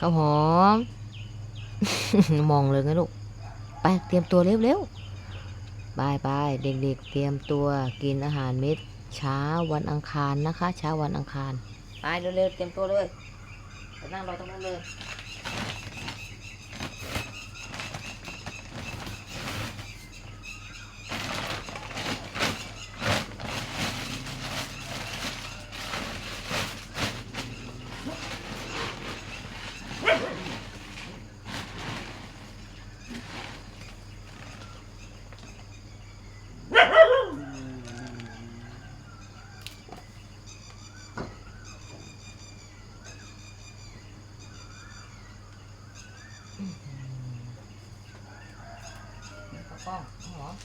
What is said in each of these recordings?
ข้าวหอม มองเลยนะลูก ไปเตรียมตัวเร็วๆบายบายเด็กๆ เตรียมตัวกินอาหารเม็ดเช้าวันอังคารนะคะ เช้าวันอังคาร ไปเร็วๆ เตรียมตัวเลยไปนั่งรอตรงนั้นเลย ข้ ก้องหอม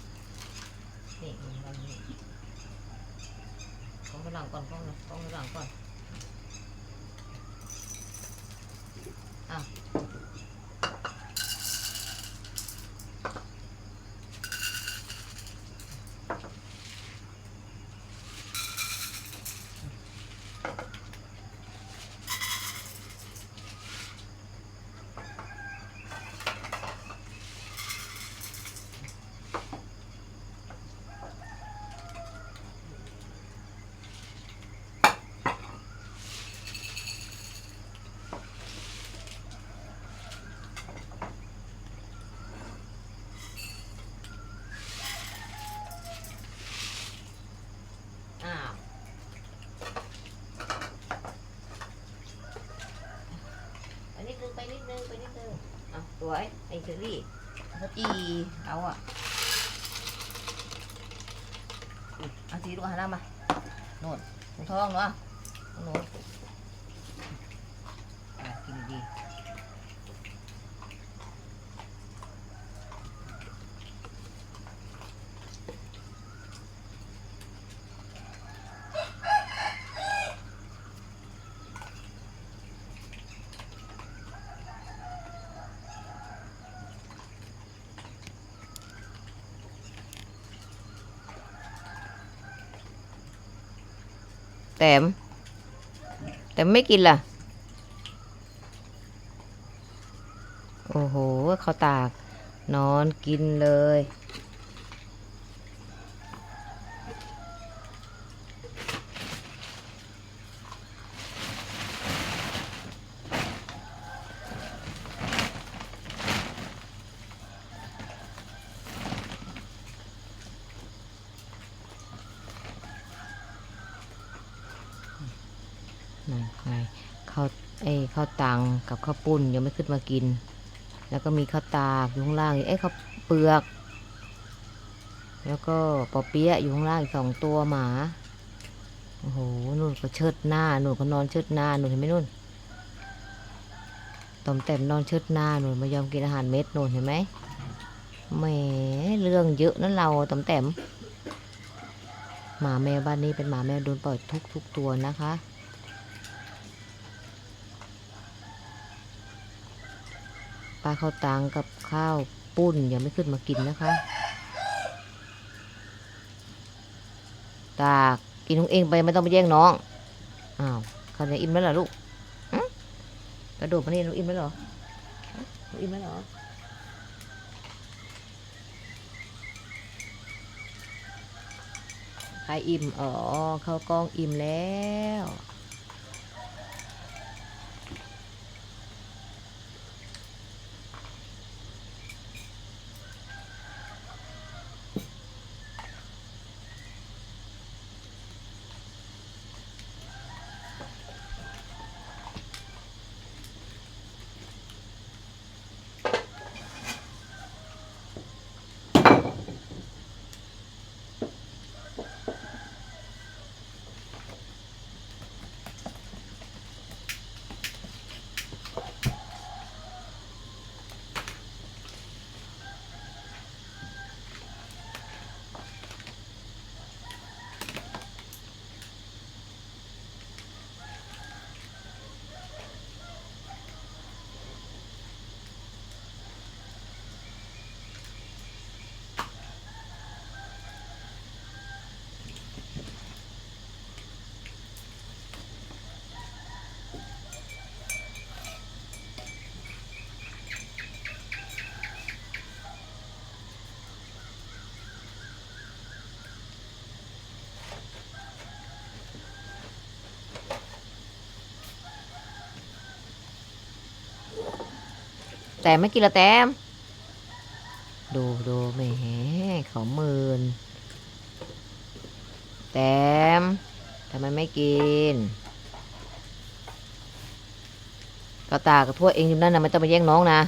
นี่มันวันนี่กล้องไปหลังก่อนกล้องนะกล้องไปหลังก่อน อะวอ้าวไปนิดนึงไปนิดนึงไปนิดนึงอะส วยไอ้เชอรี่เขาจีเอาอะเอาสีลูกหันหน้ามาโน่นถุงทองเนาะโน่ แต้มแต่ไม่กินล่ะ โอ้โหเขาตาก นอนกินเลย นั่นไง ข้าวเอ้ข้าวตังกับข้าวปุ้นยังไม่ขึ้นมากิน แล้วก็มีข้าวตากอยู่ข้างล่างอีกเอ้ข้าวเปลือก แล้วก็ปอเปี๊ยะอยู่ข้างล่างอีกสองตัวหมาโอ้โหนู่นก็เชิดหน้านู่นก็นอนเชิดหน้านู่นเห็นไหมนู่นตอมแต้มนอนเชิดหน้านู่นม่ยอมกินอาหารเม็ดนู่นเห็นไหมแหมเรื่องเยอะนั่นเราตอมแต้มหมาแมวบ้านนี้เป็นหมาแมวโดนปล่อยทุกทุกตัวนะคะ ปลาข้าวตังกับข้าวปุ้นยังไม่ขึ้นมากินนะคะ ตากกินของเองไปไม่ต้องไปแย่งน้อง อ้าวเขาจะอิ่มแล้วเหรอลูกกระโดดมานี่หนูอิ่มแล้วเหรอหนูอิ่มแล้วเหรอใครอิ่ม อ๋อข้าวกล้องอิ่มแล้ว แต่ไม่กินละแต้ม ดูดูแหมเขาเมินแต้มทำไมไม่กินก็ตากกับถ้วยเองอยู่นั่นนะไม่ต้องไปแย่งน้องนะ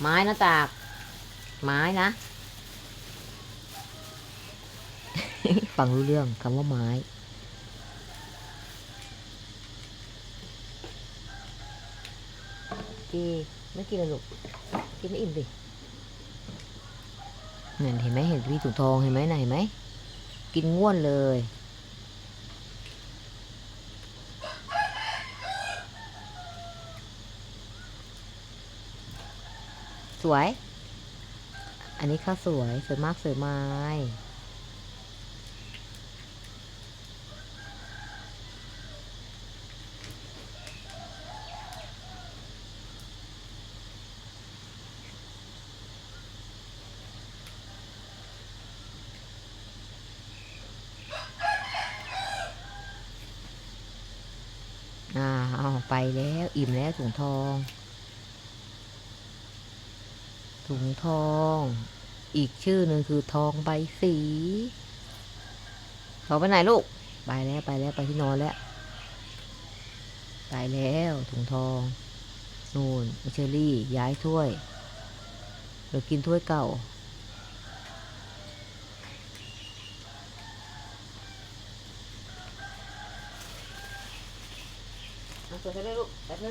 ไม้นะตาก ไม้นะ ฟังรู้เรื่องคำว่าไม้ กีไม่กินเลยลูกกินไม่อิ่มสินั่นเห็นไหมเห็นพี่ถุงทองเห็นไหมน่ะเห็นไหมกินง่วนเลยสวย อันนี้ข้าวสวย สวยมากสวยไม้ อ่า เอาไปแล้ว อิ่มแล้วถุงทอง ถุงทอง อีกชื่อหนึ่งคือทองใบสีเขาไปไหนลูก ไปแล้วไปแล้วไปที่นอนแล้ว ไปแล้วถุงทองนู่นเชอรี่ย้ายถ้วยเดี๋ยวกินถ้วยเก่า เอาตั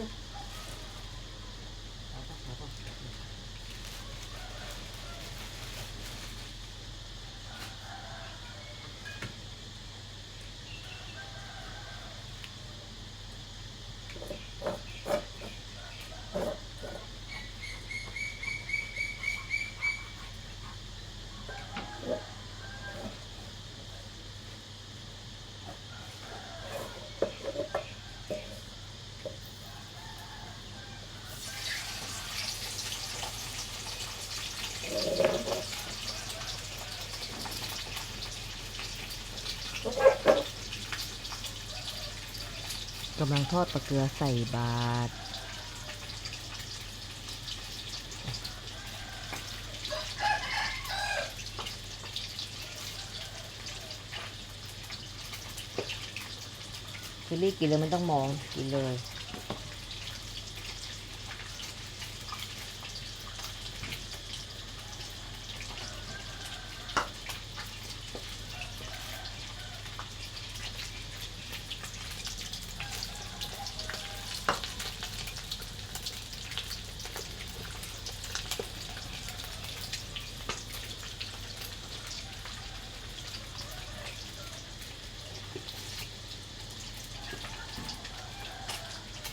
กำลังทอดปลาเกลือใส่บาตรคือรีบกินเลยมันต้องมองกินเลย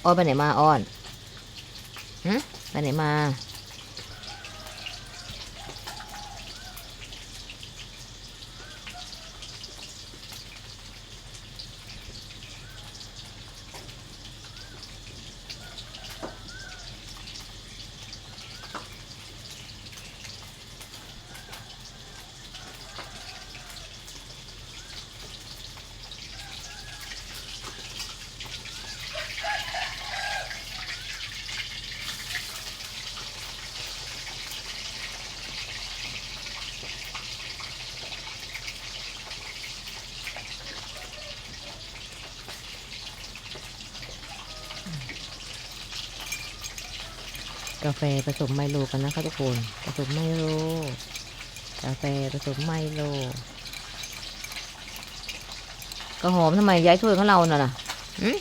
อ้อนไปไหนมาอ้อนฮะไปไหนมา กาแฟผสมไมโลกันนะคะทุกคนผสมไมโลกาแฟผสมไมโลก็หอมทำไมย้ายถ้วยของเราน่ะนะหืม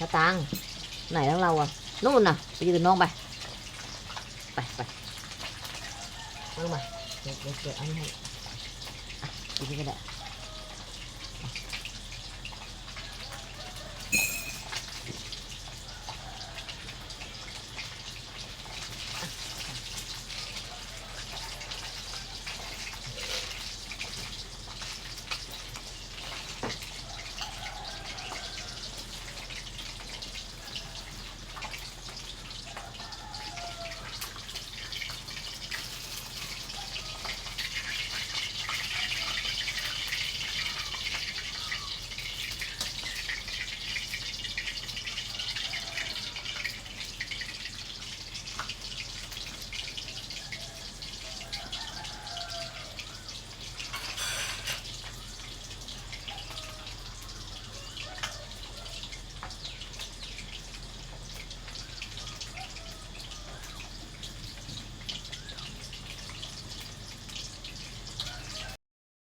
กระตังไหนทั้งเราอะนู่นน่ะไปยืนน้องไปไปไปเอามาเดี๋ยวเดี๋ยวเดี๋ยวเอาให้ กินก็ได้